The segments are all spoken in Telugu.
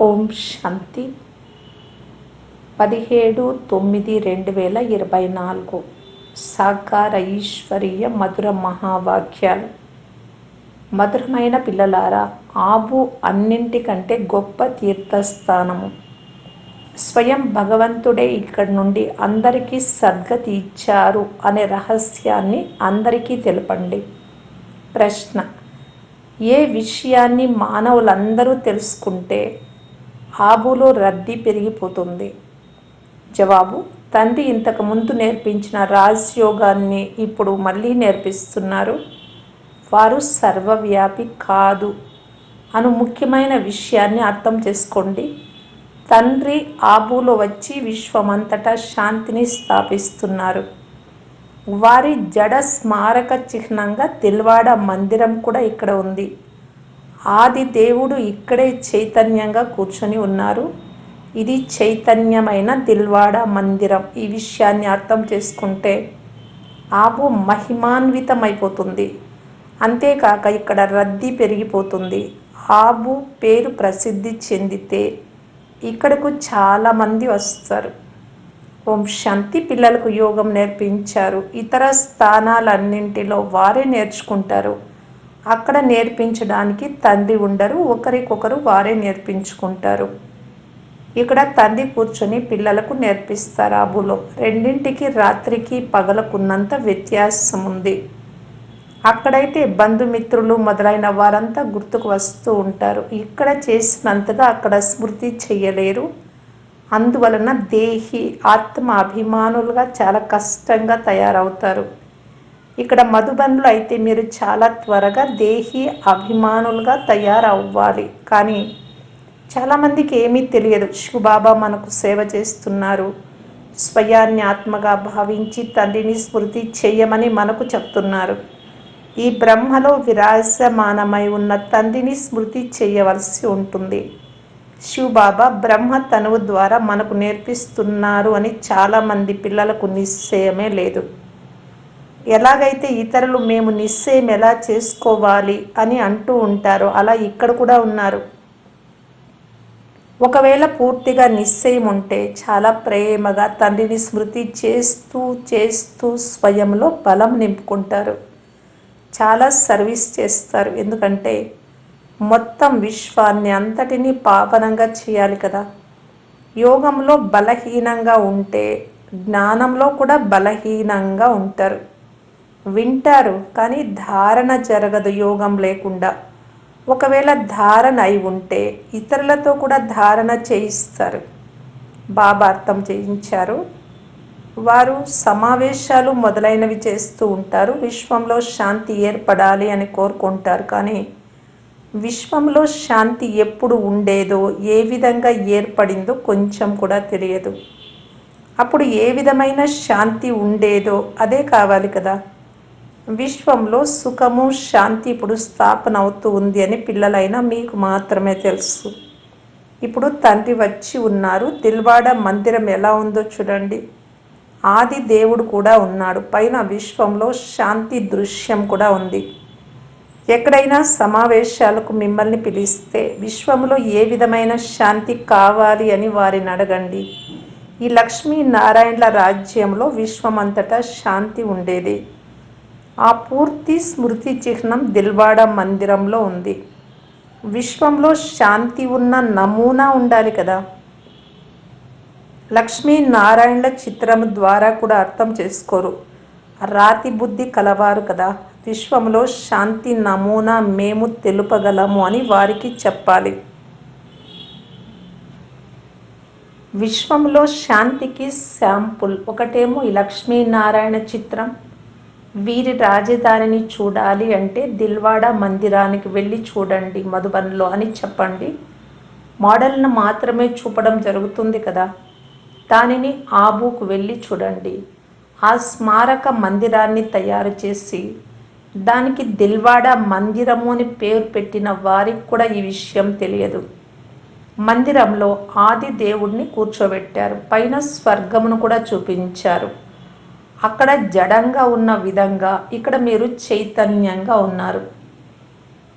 ఓం శాంతి. పదిహేడు తొమ్మిది రెండు వేల ఇరవై నాలుగు. సాకార ఈశ్వరీయ మధుర మహావాక్యాలు. మధురమైన పిల్లలారా ఆబు అన్నింటికంటే గొప్ప తీర్థస్థానము. స్వయం భగవంతుడే ఇక్కడి నుండి అందరికీ సద్గతి ఇచ్చారు అనే రహస్యాన్ని అందరికీ తెలపండి. ప్రశ్న ఏ విషయాన్ని మానవులందరూ తెలుసుకుంటే ఆబులో రద్దీ పెరిగిపోతుంది. జవాబు తండ్రి ఇంతకుముందు నేర్పించిన రాజయోగాన్ని ఇప్పుడు మళ్ళీ నేర్పిస్తున్నారు. వారు సర్వవ్యాపి కాదు అను ముఖ్యమైన విషయాన్ని అర్థం చేసుకోండి. తండ్రి ఆబులో వచ్చి విశ్వమంతటా శాంతిని స్థాపిస్తున్నారు. వారి జడ స్మారక చిహ్నంగా తిల్వాడ మందిరం కూడా ఇక్కడ ఉంది. ఆది దేవుడు ఇక్కడే చైతన్యంగా కూర్చొని ఉన్నారు. ఇది చైతన్యమైన దిల్వాడ మందిరం. ఈ విషయాన్ని అర్థం చేసుకుంటే ఆబు మహిమాన్వితమైపోతుంది. అంతేకాక ఇక్కడ రద్దీ పెరిగిపోతుంది. ఆబు పేరు ప్రసిద్ధి చెందితే ఇక్కడకు చాలామంది వస్తారు. ఓం శాంతి పిల్లలకు యోగం నేర్పించారు. ఇతర స్థానాలన్నింటిలో వారే నేర్చుకుంటారు. అక్కడ నేర్పించడానికి తండ్రి ఉండరు ఒకరికొకరు వారే నేర్పించుకుంటారు. ఇక్కడ తండ్రి కూర్చొని పిల్లలకు నేర్పిస్తారు ఆబులో. రెండింటికి రాత్రికి పగలకున్నంత వ్యత్యాసం ఉంది అక్కడైతే బంధుమిత్రులు మొదలైన వారంతా గుర్తుకు వస్తూ ఉంటారు. ఇక్కడ చేసినంతగా అక్కడ స్మృతి చేయలేరు. అందువలన దేహి ఆత్మ అభిమానులుగా చాలా కష్టంగా తయారవుతారు. ఇక్కడ మధుబన్లో అయితే మీరు చాలా త్వరగా దేహి అభిమానులుగా తయారవ్వాలి. కానీ చాలామందికి ఏమీ తెలియదు. శివబాబా మనకు సేవ చేస్తున్నారు. స్వయాన్ని ఆత్మగా భావించి తండ్రిని స్మృతి చేయమని మనకు చెప్తున్నారు. ఈ బ్రహ్మలో విరాజమానమై ఉన్న తండ్రిని స్మృతి చేయవలసి ఉంటుంది. శివబాబా బ్రహ్మ తనువు ద్వారా మనకు నేర్పిస్తున్నారు అని చాలామంది పిల్లలకు నిశ్చయమే లేదు. ఎలాగైతే ఇతరులు మేము నిశ్చయం ఎలా చేసుకోవాలి అని అంటూ ఉంటారో అలా ఇక్కడ కూడా ఉన్నారు. ఒకవేళ పూర్తిగా నిశ్చయం ఉంటే చాలా ప్రేమగా తండ్రిని స్మృతి చేస్తూ చేస్తూ స్వయంలో బలం నింపుకుంటారు. చాలా సర్వీస్ చేస్తారు. ఎందుకంటే మొత్తం విశ్వాన్ని అంతటినీ పావనంగా చేయాలి కదా. యోగంలో బలహీనంగా ఉంటే జ్ఞానంలో కూడా బలహీనంగా ఉంటారు. వింటారు కానీ ధారణ జరగదు యోగం లేకుండా. ఒకవేళ ధారణ అయి ఉంటే ఇతరులతో కూడా ధారణ చేయిస్తారు. బాబా అర్థం చేయించారు. వారు సమావేశాలు మొదలైనవి చేస్తూ ఉంటారు. విశ్వంలో శాంతి ఏర్పడాలి అని కోరుకుంటారు. కానీ విశ్వంలో శాంతి ఎప్పుడు ఉండేదో ఏ విధంగా ఏర్పడిందో కొంచెం కూడా తెలియదు. అప్పుడు ఏ విధమైన శాంతి ఉండేదో అదే కావాలి కదా. విశ్వంలో సుఖము శాంతి ఇప్పుడు స్థాపన అవుతూ ఉంది అని పిల్లలైనా మీకు మాత్రమే తెలుసు. ఇప్పుడు తండ్రి వచ్చి ఉన్నారు. దిల్వాడ మందిరం ఎలా ఉందో చూడండి. ఆది దేవుడు కూడా ఉన్నాడు. పైన విశ్వంలో శాంతి దృశ్యం కూడా ఉంది. ఎక్కడైనా సమావేశాలకు మిమ్మల్ని పిలిస్తే విశ్వంలో ఏ విధమైన శాంతి కావాలి అని వారిని అడగండి. ఈ లక్ష్మీ నారాయణల రాజ్యంలో విశ్వమంతటా శాంతి ఉండేది. ఆ పూర్తి స్మృతి చిహ్నం దిల్వాడ మందిరంలో ఉంది. విశ్వంలో శాంతి ఉన్న నమూనా ఉండాలి కదా. లక్ష్మీ నారాయణల చిత్రం ద్వారా కూడా అర్థం చేసుకోరు. రాతి బుద్ధి కలవారు కదా. విశ్వంలో శాంతి నమూనా మేము తెలుపగలము అని వారికి చెప్పాలి. విశ్వంలో శాంతికి శాంపుల్. ఒకటేమో ఈ లక్ష్మీనారాయణ చిత్రం. వీరి రాజధానిని చూడాలి అంటే దిల్వాడ మందిరానికి వెళ్ళి చూడండి మధుబన్లో అని చెప్పండి. మోడల్ను మాత్రమే చూపడం జరుగుతుంది కదా. దానిని ఆబూకు వెళ్ళి చూడండి. ఆ స్మారక మందిరాన్ని తయారు చేసి దానికి దిల్వాడ మందిరము అని పేరు పెట్టిన వారికి కూడా ఈ విషయం తెలియదు. మందిరంలో ఆది దేవుడిని కూర్చోబెట్టారు. పైన స్వర్గమును కూడా చూపించారు. అక్కడ జడంగా ఉన్న విధంగా ఇక్కడ మీరు చైతన్యంగా ఉన్నారు.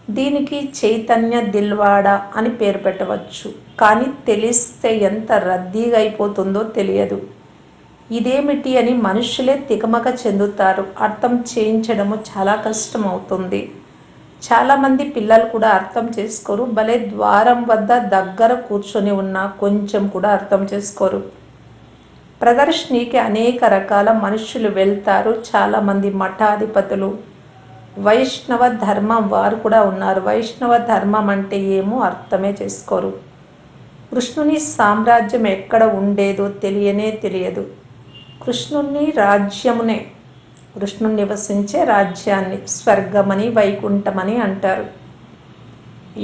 దీనికి చైతన్య దిల్వాడ అని పేరు పెట్టవచ్చు. కానీ తెలిస్తే ఎంత రద్దీగా అయిపోతుందో తెలియదు. ఇదేమిటి అని మనుషులే తికమక చెందుతారు. అర్థం చేయించడము చాలా కష్టం అవుతుంది. చాలామంది పిల్లలు కూడా అర్థం చేసుకోరు. భలే ద్వారం వద్ద దగ్గర కూర్చొని ఉన్న కొంచెం కూడా అర్థం చేసుకోరు. ప్రదర్శనకి అనేక రకాల మనుషులు వెళ్తారు. చాలామంది మఠాధిపతులు. వైష్ణవ ధర్మం వారు కూడా ఉన్నారు. వైష్ణవ ధర్మం అంటే ఏమో అర్థమే చేసుకోరు. కృష్ణుని సామ్రాజ్యం ఎక్కడ ఉండేదో తెలియనే తెలియదు. కృష్ణుని రాజ్యమునే కృష్ణుని నివసించే రాజ్యాన్ని స్వర్గమని వైకుంఠమని అంటారు.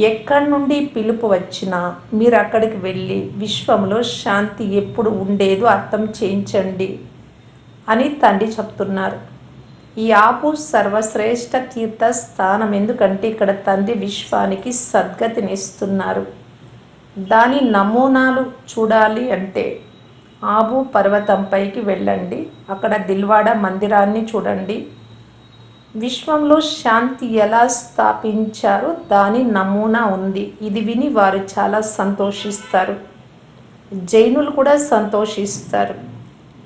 ఎక్కడి నుండి పిలుపు వచ్చినా మీరు అక్కడికి వెళ్ళి విశ్వంలో శాంతి ఎప్పుడు ఉండేదో అర్థం చేయించండి అని తండ్రి చెప్తున్నారు. ఈ ఆపు సర్వశ్రేష్ఠ తీర్థ స్థానం ఎందుకంటే ఇక్కడ తండ్రి విశ్వానికి సద్గతినిస్తున్నారు దాని నమూనాలు చూడాలి అంటే ఆబు పర్వతంపైకి వెళ్ళండి. అక్కడ దిల్వాడ మందిరాన్ని చూడండి. విశ్వంలో శాంతి ఎలా స్థాపించారో దాని నమూనా ఉంది. ఇది విని వారు చాలా సంతోషిస్తారు. జైనులు కూడా సంతోషిస్తారు.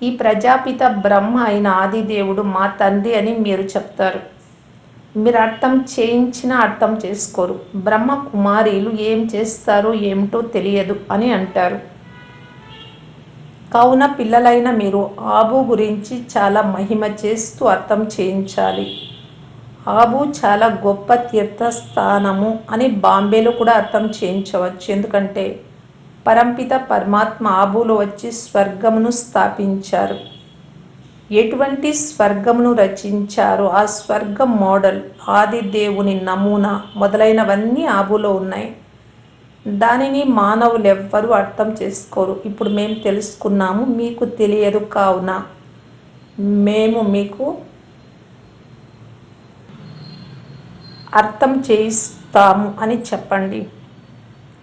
ఈ ప్రజాపిత బ్రహ్మ అయిన ఆదిదేవుడు మా తండ్రి అని మీరు చెప్తారు. మీరు అర్థం చేయించినా అర్థం చేసుకోరు. బ్రహ్మ కుమారీలు ఏం చేస్తారో ఏమిటో తెలియదు అని అంటారు. కావున పిల్లలైన మీరు ఆబు గురించి చాలా మహిమ చేస్తూ అర్థం చేయించాలి. ఆబు చాలా గొప్ప తీర్థస్థానము అని బాంబేలో కూడా అర్థం చేయించవచ్చు. ఎందుకంటే పరంపిత పరమాత్మ ఆబులో వచ్చి స్వర్గమును స్థాపించారు. ఎటువంటి స్వర్గమును రచించారు ఆ స్వర్గం మోడల్ ఆది దేవుని నమూనా మొదలైనవన్నీ ఆబులో ఉన్నాయి. దానిని మానవులు ఎవ్వరూ అర్థం చేసుకోరు. ఇప్పుడు మేము తెలుసుకున్నాము మీకు తెలియదు కావున. మేము మీకు అర్థం చేయిస్తాము అని చెప్పండి.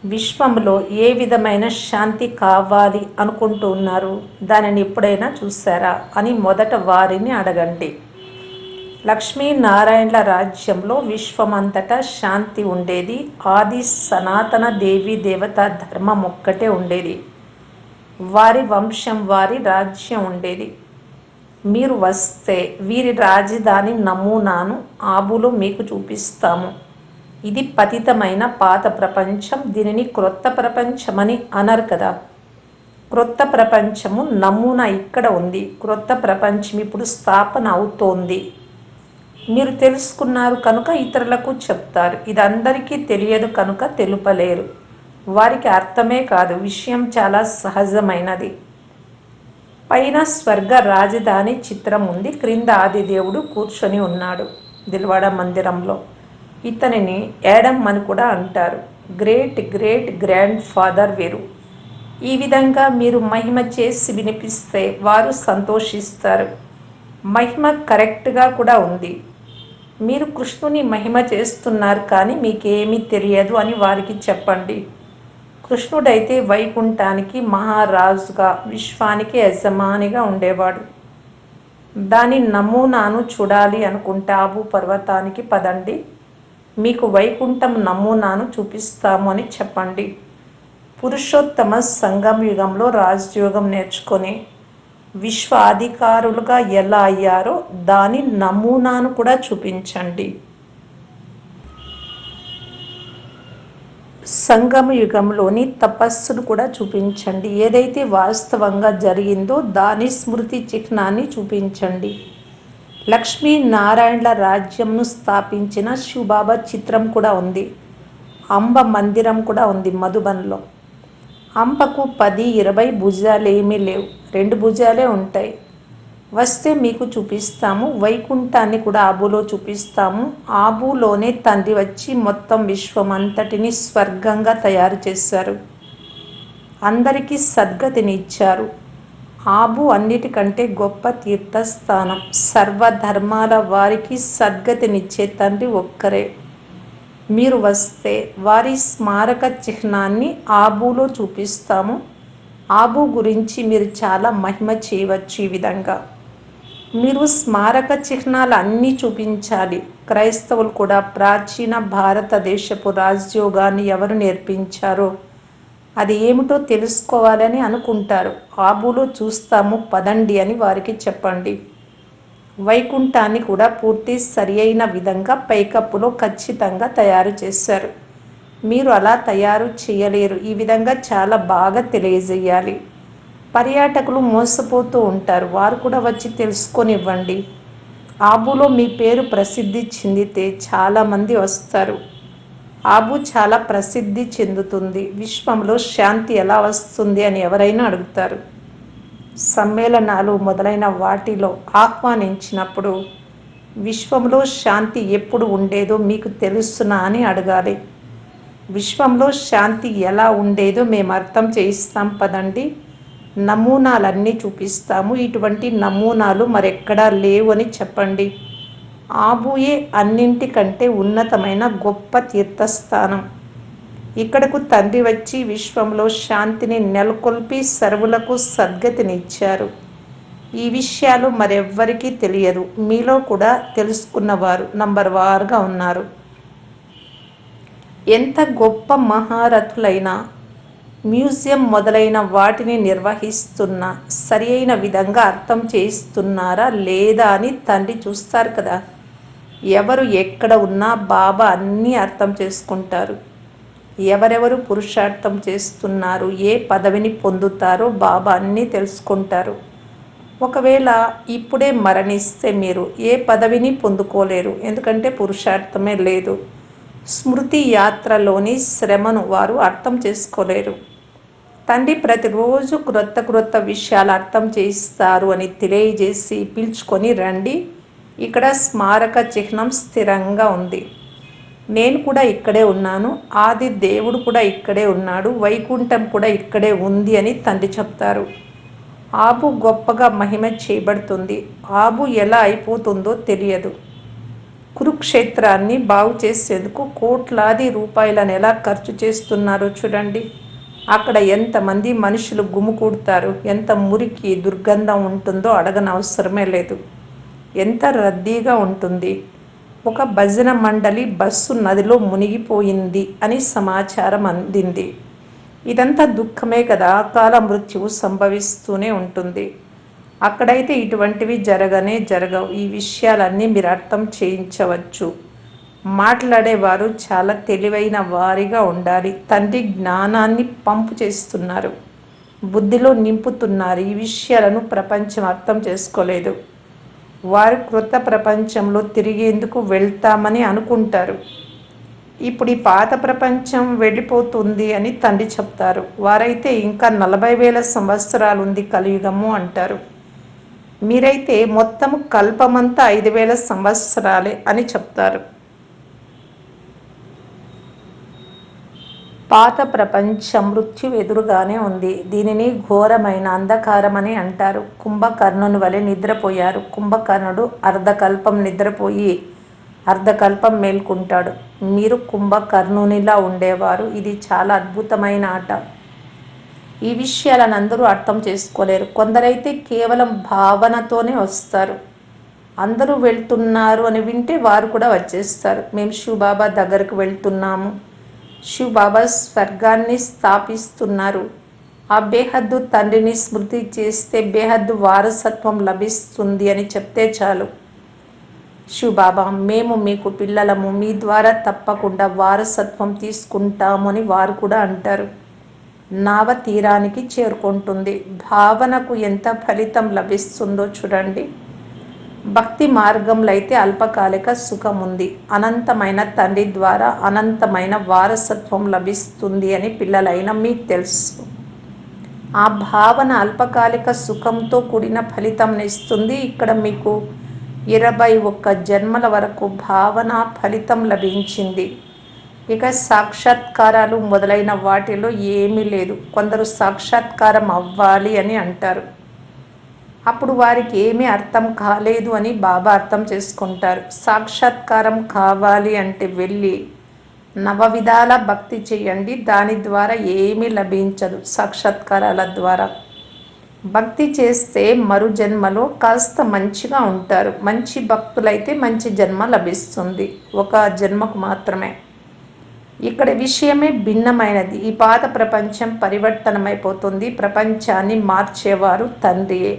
విశ్వంలో ఏ విధమైన శాంతి కావాలి అనుకుంటున్నారు దానిని ఎప్పుడైనా చూసారా అని మొదట వారిని అడగండి. లక్ష్మీనారాయణల రాజ్యంలో విశ్వమంతటా శాంతి ఉండేది. ఆది సనాతన దేవి దేవత ధర్మం ఒక్కటే ఉండేది. వారి వంశం వారి రాజ్యం ఉండేది. మీరు వస్తే వీరి రాజధాని నమూనాను ఆబులో మీకు చూపిస్తాము. ఇది పతితమైన పాత ప్రపంచం దీనిని క్రొత్త ప్రపంచమని అనరు కదా. క్రొత్త ప్రపంచము నమూనా ఇక్కడ ఉంది. క్రొత్త ప్రపంచం ఇప్పుడు స్థాపన అవుతోంది. మీరు తెలుసుకున్నారు కనుక ఇతరులకు చెప్తారు. ఇది అందరికీ తెలియదు కనుక తెలుపలేరు. వారికి అర్థమే కాదు విషయం చాలా సహజమైనది. పైన స్వర్గ రాజధాని చిత్రం ఉంది. క్రింద ఆదిదేవుడు కూర్చొని ఉన్నాడు దిల్వాడ మందిరంలో. ఇతనిని యాడమ్ అని కూడా అంటారు. గ్రేట్ గ్రేట్ గ్రాండ్ ఫాదర్ వీరు. ఈ విధంగా మీరు మహిమ చేసి వినిపిస్తే వారు సంతోషిస్తారు. మహిమ కరెక్ట్గా కూడా ఉంది. మీరు కృష్ణుని మహిమ చేస్తున్నారు కానీ మీకేమీ తెలియదు అని వారికి చెప్పండి. కృష్ణుడైతే వైకుంఠానికి మహారాజుగా విశ్వానికి యజమానిగా ఉండేవాడు. దాని నమూనాను చూడాలి అనుకుంటే ఆబు పర్వతానికి పదండి. మీకు వైకుంఠం నమూనాను చూపిస్తాము అని చెప్పండి. పురుషోత్తమ సంగం యుగంలో రాజయోగం నేర్చుకొని విశ్వ అధికారులుగా ఎలా అయ్యారో దాని నమూనాను కూడా చూపించండి. సంగమ యుగంలోని తపస్సును కూడా చూపించండి. ఏదైతే వాస్తవంగా జరిగిందో దాని స్మృతి చిహ్నాన్ని చూపించండి. లక్ష్మీనారాయణల రాజ్యంను స్థాపించిన శివబాబా చిత్రం కూడా ఉంది. అంబ మందిరం కూడా ఉంది మధుబన్లో. అంబకు పది ఇరవై భుజాలు ఏమీ లేవు. రెండు భుజాలే ఉంటాయి. వస్తే మీకు చూపిస్తాము. వైకుంఠాన్ని కూడా ఆబులో చూపిస్తాము. ఆబులోనే తండ్రి వచ్చి మొత్తం విశ్వం అంతటిని స్వర్గంగా తయారు చేశారు. అందరికీ సద్గతినిచ్చారు ఆబు అన్నిటికంటే గొప్ప తీర్థస్థానం. సర్వధర్మాల వారికి సద్గతినిచ్చే తండ్రి ఒక్కరే. మీరు వస్తే వారి స్మారక చిహ్నాన్ని ఆబులో చూపిస్తాము. ఆబు గురించి మీరు చాలా మహిమ చేయవచ్చు ఈ విధంగా. మీరు స్మారక చిహ్నాలు అన్నీ చూపించాలి. క్రైస్తవులు కూడా ప్రాచీన భారతదేశపు రాజ్యోగాన్ని ఎవరు నేర్పించారో? అది ఏమిటో తెలుసుకోవాలని అనుకుంటారు. ఆబులో చూస్తాము పదండి అని వారికి చెప్పండి. వైకుంఠాన్ని కూడా పూర్తి సరి అయిన విధంగా పైకప్పులో ఖచ్చితంగా తయారు చేశారు. మీరు అలా తయారు చేయలేరు. ఈ విధంగా చాలా బాగా తెలియజేయాలి. పర్యాటకులు మోసపోతూ ఉంటారు. వారు కూడా వచ్చి తెలుసుకొనివ్వండి. ఆబులో మీ పేరు ప్రసిద్ధి చెందితే చాలామంది వస్తారు. ఆబు చాలా ప్రసిద్ధి చెందుతుంది. విశ్వంలో శాంతి ఎలా వస్తుంది అని ఎవరైనా అడుగుతారు. సమ్మేళనాలు మొదలైన వాటిలో ఆహ్వానించినప్పుడు విశ్వంలో శాంతి ఎప్పుడు ఉండేదో మీకు తెలుసునా అని అడగాలి. విశ్వంలో శాంతి ఎలా ఉండేదో మేము అర్థం చేయిస్తాం. పదండి. నమూనాలన్నీ చూపిస్తాము. ఇటువంటి నమూనాలు మరెక్కడా లేవు అని చెప్పండి. ఆబూయే అన్నింటికంటే ఉన్నతమైన గొప్ప తీర్థస్థానం. ఇక్కడకు తండ్రి వచ్చి విశ్వంలో శాంతిని నెలకొల్పి సర్వులకు సద్గతినిచ్చారు. ఈ విషయాలు మరెవ్వరికీ తెలియదు. మీలో కూడా తెలుసుకున్నవారు నంబర్ వారుగా ఉన్నారు. ఎంత గొప్ప మహారథులైనా మ్యూజియం మొదలైన వాటిని నిర్వహిస్తున్న సరి అయిన విధంగా అర్థం చేయిస్తున్నారా లేదా అని తండ్రి చూస్తారు కదా. ఎవరు ఎక్కడ ఉన్నా బాబా అన్నీ అర్థం చేసుకుంటారు. ఎవరెవరు పురుషార్థం చేస్తున్నారు ఏ పదవిని పొందుతారో బాబా అన్నీ తెలుసుకుంటారు. ఒకవేళ ఇప్పుడే మరణిస్తే మీరు ఏ పదవిని పొందుకోలేరు ఎందుకంటే పురుషార్థమే లేదు. స్మృతి యాత్రలోని శ్రమను వారు అర్థం చేసుకోలేరు. తండ్రి ప్రతిరోజు క్రొత్త క్రొత్త విషయాలు అర్థం చేయిస్తారు అని తెలియజేసి పిలుచుకొని రండి. ఇక్కడ స్మారక చిహ్నం స్థిరంగా ఉంది. నేను కూడా ఇక్కడే ఉన్నాను. ఆది దేవుడు కూడా ఇక్కడే ఉన్నాడు. వైకుంఠం కూడా ఇక్కడే ఉంది అని తండ్రి చెప్తారు. ఆబు గొప్పగా మహిమ చేయబడుతుంది ఆబు ఎలా అయిపోతుందో తెలియదు. కురుక్షేత్రాన్ని బాగు చేసేందుకు కోట్లాది రూపాయలను ఎలా ఖర్చు చేస్తున్నారో చూడండి. అక్కడ ఎంతమంది మనుషులు గుమికూడతారు ఎంత మురికి దుర్గంధం ఉంటుందో అడగనవసరమే లేదు. ఎంత రద్దీగా ఉంటుంది. ఒక భజన మండలి బస్సు నదిలో మునిగిపోయింది అని సమాచారం అందింది. ఇదంతా దుఃఖమే కదా. అకాల మృత్యువు సంభవిస్తూనే ఉంటుంది. అక్కడైతే ఇటువంటివి జరగనే జరగవు. ఈ విషయాలన్నీ మీరు అర్థం చేయించవచ్చు. మాట్లాడేవారు చాలా తెలివైన వారిగా ఉండాలి. తండ్రి జ్ఞానాన్ని పంపు చేస్తున్నారు. బుద్ధిలో నింపుతున్నారు. ఈ విషయాలను ప్రపంచం అర్థం చేసుకోలేదు. వారు క్రొత్త ప్రపంచంలో తిరిగేందుకు వెళ్తామని అనుకుంటారు. ఇప్పుడు ఈ పాత ప్రపంచం వెళ్ళిపోతుంది అని తండ్రి చెప్తారు. వారైతే ఇంకా నలభై వేల సంవత్సరాలు ఉంది కలియుగము అంటారు. మీరైతే మొత్తం కల్పమంతా ఐదు వేల సంవత్సరాలే అని చెప్తారు. పాత ప్రపంచం మృత్యు ఎదురుగానే ఉంది. దీనిని ఘోరమైన అంధకారం అని అంటారు. కుంభకర్ణుని వలె నిద్రపోయారు. కుంభకర్ణుడు అర్ధకల్పం నిద్రపోయి అర్ధకల్పం మేల్కుంటాడు. మీరు కుంభకర్ణునిలా ఉండేవారు. ఇది చాలా అద్భుతమైన ఆట. ఈ విషయాలను అందరూ అర్థం చేసుకోలేరు. కొందరైతే కేవలం భావనతోనే వస్తారు. అందరూ వెళ్తున్నారు అని వింటే వారు కూడా వచ్చేస్తారు. మేము శివబాబా దగ్గరకు వెళ్తున్నాము. శివబాబా స్వర్గాన్ని స్థాపిస్తున్నారు. ఆ బేహద్దు తండ్రిని స్మృతి చేస్తే బేహద్దు వారసత్వం లభిస్తుంది అని చెప్తే చాలు. శివబాబా మేము మీకు పిల్లలము మీ ద్వారా తప్పకుండా వారసత్వం తీసుకుంటామని వారు కూడా అంటారు. నావ తీరానికి చేరుకుంటుంది. భావనకు ఎంత ఫలితం లభిస్తుందో చూడండి. భక్తి మార్గంలో అయితే అల్పకాలిక సుఖం ఉంది అనంతమైన తండ్రి ద్వారా అనంతమైన వారసత్వం లభిస్తుంది అని పిల్లలైన మీకు తెలుసు. ఆ భావన అల్పకాలిక సుఖంతో కూడిన ఫలితం ఇస్తుంది. ఇక్కడ మీకు ఇరవై ఒక్క జన్మల వరకు భావన ఫలితం లభించింది. ఇక సాక్షాత్కారాలు మొదలైన వాటిలో ఏమీ లేదు. కొందరు సాక్షాత్కారం అవ్వాలి అని అంటారు. అప్పుడు వారికి ఏమీ అర్థం కాలేదు అని బాబా అర్థం చేసుకుంటారు. సాక్షాత్కారం కావాలి అంటే వెళ్ళి నవ విధాల భక్తి చేయండి. దాని ద్వారా ఏమీ లభించదు సాక్షాత్కారాల ద్వారా. భక్తి చేస్తే మరు జన్మలో కాస్త మంచిగా ఉంటారు. మంచి భక్తులైతే మంచి జన్మ లభిస్తుంది. ఒక జన్మకు మాత్రమే. ఇక్కడ విషయమే భిన్నమైనది. ఈ పాత ప్రపంచం పరివర్తనమైపోతుంది. ప్రపంచాన్ని మార్చేవారు తండ్రియే.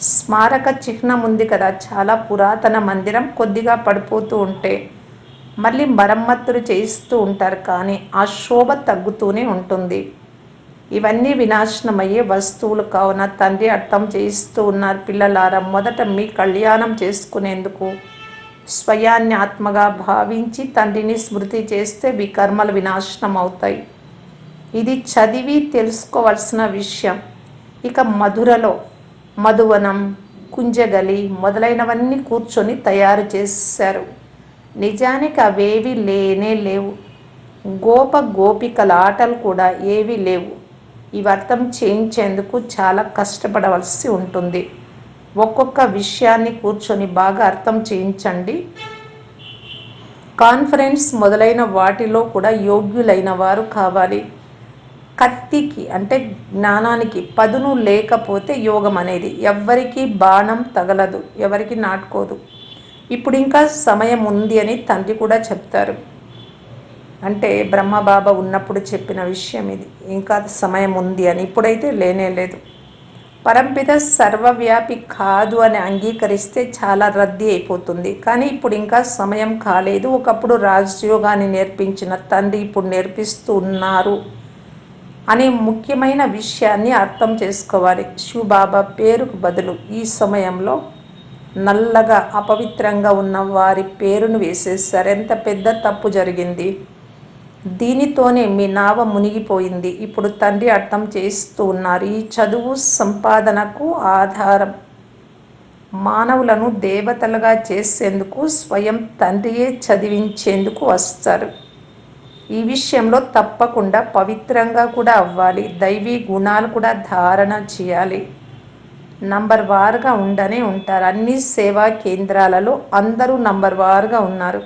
స్మారక చిహ్నం ఉంది కదా చాలా పురాతన మందిరం కొద్దిగా పడిపోతూ ఉంటే మళ్ళీ మరమ్మతులు చేయిస్తూ ఉంటారు కానీ ఆ శోభ తగ్గుతూనే ఉంటుంది. ఇవన్నీ వినాశనమయ్యే వస్తువులు కావున తండ్రి అర్థం చేయిస్తూ ఉన్నారు. పిల్లలారా మొదట మీ కళ్యాణం చేసుకునేందుకు స్వయాన్ని ఆత్మగా భావించి తండ్రిని స్మృతి చేస్తే మీ కర్మలు వినాశనం అవుతాయి. ఇది చదివి తెలుసుకోవాల్సిన విషయం. ఇక మధురలో మధువనం కుంజగలి మొదలైనవన్నీ కూర్చొని తయారు చేశారు. నిజానికి అవేవి లేనే లేవు. గోప గోపికల ఆటలు కూడా ఏవి లేవు. ఇవి అర్థం చేయించేందుకు చాలా కష్టపడవలసి ఉంటుంది. ఒక్కొక్క విషయాన్ని కూర్చొని బాగా అర్థం చేయించండి. కాన్ఫరెన్స్ మొదలైన వాటిలో కూడా యోగ్యులైన వారు కావాలి. కత్తికి అంటే జ్ఞానానికి పదును లేకపోతే యోగం అనేది. ఎవరికి బాణం తగలదు ఎవరికి నాటుకోదు. ఇప్పుడు ఇంకా సమయం ఉంది అని తండ్రి కూడా చెప్తారు. అంటే బ్రహ్మబాబా ఉన్నప్పుడు చెప్పిన విషయం ఇది. ఇంకా సమయం ఉంది అని ఇప్పుడైతే లేనే లేదు. పరంపిత సర్వవ్యాపి కాదు అని అంగీకరిస్తే చాలా రద్దీ అయిపోతుంది. కానీ ఇప్పుడు ఇంకా సమయం కాలేదు. ఒకప్పుడు రాజయోగాన్ని నేర్పించిన తండ్రి ఇప్పుడు నేర్పిస్తూ ఉన్నారు. అనే ముఖ్యమైన విషయాన్ని అర్థం చేసుకోవాలి. శివబాబా పేరుకు బదులు ఈ సమయంలో నల్లగా అపవిత్రంగా ఉన్న వారి పేరును వేసేసారు ఎంత పెద్ద తప్పు జరిగింది? దీనితోనే మీ నావ మునిగిపోయింది. ఇప్పుడు తండ్రి అర్థం చేస్తూ ఉన్నారు. ఈ చదువు సంపాదనకు ఆధారం. మానవులను దేవతలుగా చేసేందుకు స్వయం తండ్రియే చదివించేందుకు వస్తారు. ఈ విషయంలో తప్పకుండా పవిత్రంగా కూడా అవ్వాలి. దైవీ గుణాలు కూడా ధారణ చేయాలి. నంబర్ వారుగా ఉండనే ఉంటారు. అన్ని సేవా కేంద్రాలలో అందరూ నంబర్ వారుగా ఉన్నారు.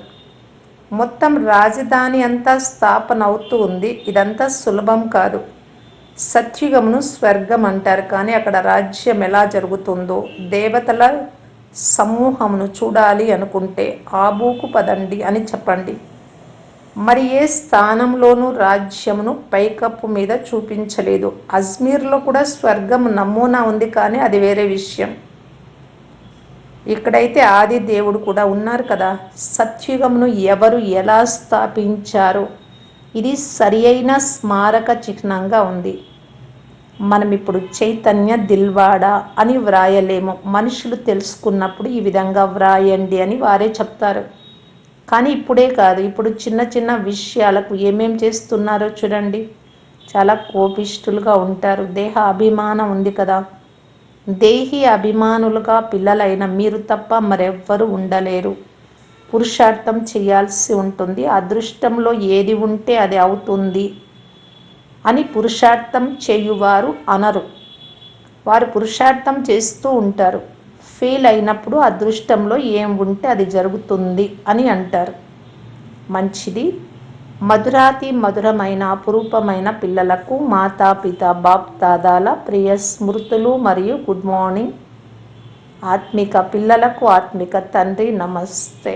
మొత్తం రాజధాని అంతా స్థాపన అవుతూ ఉంది. ఇదంతా సులభం కాదు. సత్యుగమును స్వర్గం అంటారు. కానీ అక్కడ రాజ్యం ఎలా జరుగుతుందో దేవతల సమూహమును చూడాలి అనుకుంటే ఆబూకు పదండి అని చెప్పండి. మరి ఏ స్థానంలోనూ రాజ్యమును పైకప్పు మీద చూపించలేదు. అజ్మీర్లో కూడా స్వర్గం నమూనా ఉంది కానీ అది వేరే విషయం. ఇక్కడైతే ఆది దేవుడు కూడా ఉన్నారు కదా. సత్యుగమును ఎవరు ఎలా స్థాపించారు. ఇది సరి అయిన స్మారక చిహ్నంగా ఉంది. మనం ఇప్పుడు చైతన్య దిల్వాడా అని వ్రాయలేము. మనుషులు తెలుసుకున్నప్పుడు ఈ విధంగా వ్రాయండి అని వారే చెప్తారు. కానీ ఇప్పుడే కాదు ఇప్పుడు చిన్న చిన్న విషయాలకు ఏమేం చేస్తున్నారో చూడండి. చాలా కోపిష్ఠులుగా ఉంటారు. దేహ అభిమానం ఉంది కదా. దేహి అభిమానులుగా పిల్లలైన మీరు తప్ప మరెవ్వరు ఉండలేరు. పురుషార్థం చేయాల్సి ఉంటుంది. అదృష్టంలో ఏది ఉంటే అది అవుతుంది అని పురుషార్థం చేయువారు అనరు. వారు పురుషార్థం చేస్తూ ఉంటారు. ఫెయిల్ అయినప్పుడు అదృష్టంలో ఏం ఉంటే అది జరుగుతుంది అని అంటారు. మంచిది. మధురాతి మధురమైన అపురూపమైన పిల్లలకు మాతాపిత బాప్ దాదాల ప్రియ స్మృతులు మరియు గుడ్ మార్నింగ్. ఆత్మిక పిల్లలకు ఆత్మిక తండ్రి నమస్తే.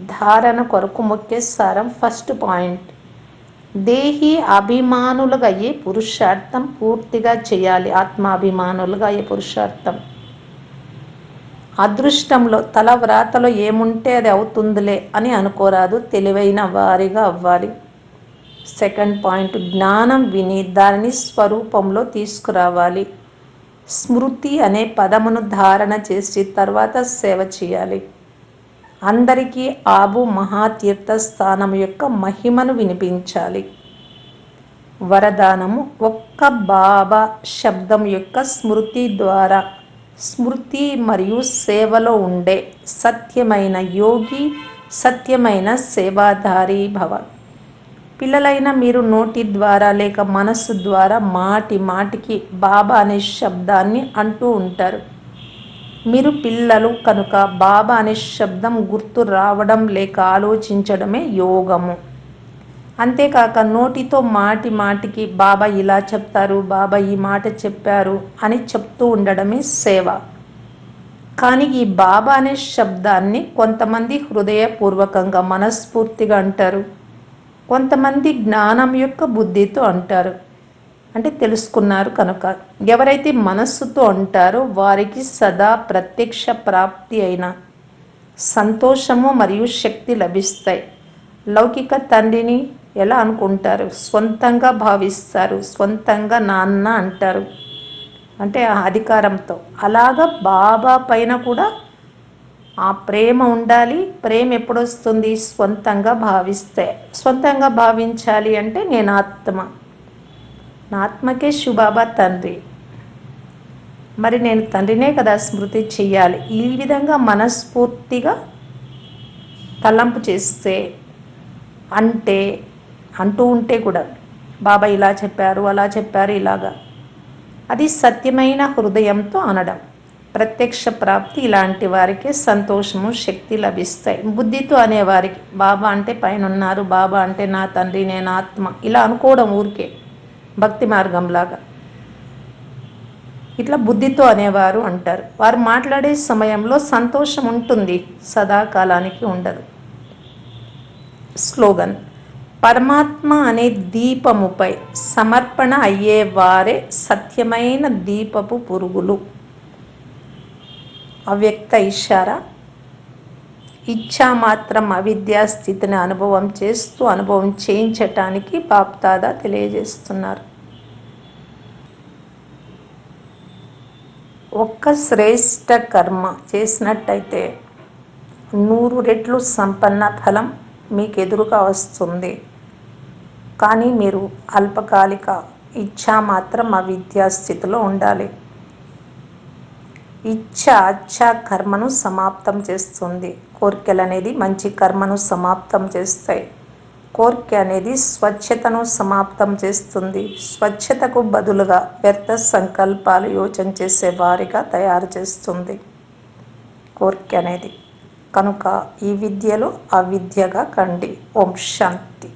ధారణ కొరకు ముఖ్య సారం ఫస్ట్ పాయింట్. దేహి అభిమానులుగా అయ్యే పురుషార్థం పూర్తిగా చేయాలి. ఆత్మాభిమానులుగా అయ్యే పురుషార్థం. అదృష్టంలో తల వ్రాతలో ఏముంటే అది అవుతుందిలే అని అనుకోరాదు తెలివైన వారిగా అవ్వాలి. సెకండ్ పాయింట్ జ్ఞానం విని దానిని స్వరూపంలో తీసుకురావాలి. స్మృతి అనే పదమును ధారణ చేసి తర్వాత సేవ చేయాలి. అందరికీ ఆబు మహాతీర్థ స్థానం యొక్క మహిమను వినిపించాలి. వరదానము ఒక్క బాబా శబ్దం యొక్క స్మృతి ద్వారా స్మృతి మరియు సేవలో ఉండే సత్యమైన యోగి సత్యమైన సేవాధారి భవ. పిల్లలైన మీరు నోటి ద్వారా లేక మనస్సు ద్వారా మాటి మాటికి బాబా అనే శబ్దాన్ని అంటూ ఉంటారు. మీరు పిల్లలు కనుక బాబా అనే శబ్దం గుర్తు రావడం లేక ఆలోచించడమే యోగము. అంతేకాక నోటితో మాటి మాటికి బాబా ఇలా చెప్తారు బాబా ఈ మాట చెప్పారు అని చెప్తూ ఉండడమే సేవ. కానీ ఈ బాబా అనే శబ్దాన్ని కొంతమంది హృదయపూర్వకంగా మనస్ఫూర్తిగా అంటారు. కొంతమంది జ్ఞానం యొక్క బుద్ధితో అంటారు. అంటే తెలుసుకున్నారు కనుక ఎవరైతే మనస్సుతో అంటారో వారికి సదా ప్రత్యక్ష ప్రాప్తి అయిన సంతోషము మరియు శక్తి లభిస్తాయి. లౌకిక తండ్రిని ఎలా అనుకుంటారు? సొంతంగా భావిస్తారు. సొంతంగా నాన్న అంటారు. అంటే ఆ అధికారంతో. అలాగా బాబా పైన కూడా ఆ ప్రేమ ఉండాలి. ప్రేమ ఎప్పుడొస్తుంది? స్వంతంగా భావిస్తే. స్వంతంగా భావించాలి అంటే నేను ఆత్మ. నా ఆత్మకే శుభాబా తండ్రి. మరి నేను తండ్రినే కదా స్మృతి చెయ్యాలి. ఈ విధంగా మనస్ఫూర్తిగా తలంపు చేస్తే అంటే అంటూ ఉంటే కూడా బాబా ఇలా చెప్పారు అలా చెప్పారు ఇలాగా. అది సత్యమైన హృదయంతో అనడం. ప్రత్యక్ష ప్రాప్తి ఇలాంటి వారికి సంతోషము శక్తి లభిస్తాయి. బుద్ధితో అనేవారికి బాబా అంటే పైన ఉన్నారు బాబా అంటే నా తండ్రి నేను ఆత్మ. ఇలా అనుకోవడం ఊరికే భక్తి మార్గంలాగా. ఇట్లా బుద్ధితో అనేవారు అంటారు. వారు మాట్లాడే సమయంలో సంతోషం ఉంటుంది సదాకాలానికి ఉండదు. స్లోగన్. పరమాత్మ అనే దీపముపై సమర్పణ అయ్యేవారే సత్యమైన దీపపు పురుగులు. అవ్యక్త ఇషారా ఇచ్చా మాత్రం అవిద్యా స్థితిని అనుభవం చేస్తూ అనుభవం చేయించటానికి బాప్తాదా తెలియజేస్తున్నారు. ఒక్క శ్రేష్ట కర్మ చేసినట్టయితే నూరు రెట్లు సంపన్న ఫలం మీకు ఎదురుగా వస్తుంది. కానీ మీరు అల్పకాలిక ఇచ్ఛా మాత్రం అవిద్యా స్థితిలో ఉండాలి. ఇచ్చ అచ్చ కర్మను సమాప్తం చేస్తుంది. కోరికలు అనేది మంచి కర్మను సమాప్తం చేస్తాయి. కోరిక అనేది స్వచ్ఛతను సమాప్తం చేస్తుంది. స్వచ్ఛతకు బదులుగా వ్యర్థ సంకల్పాలు యోచన చేసే వారిగా తయారు చేస్తుంది. కోరిక అనేది కనుక ఈ విద్యలో అవిద్యగా కండి. ఓం శాంతి.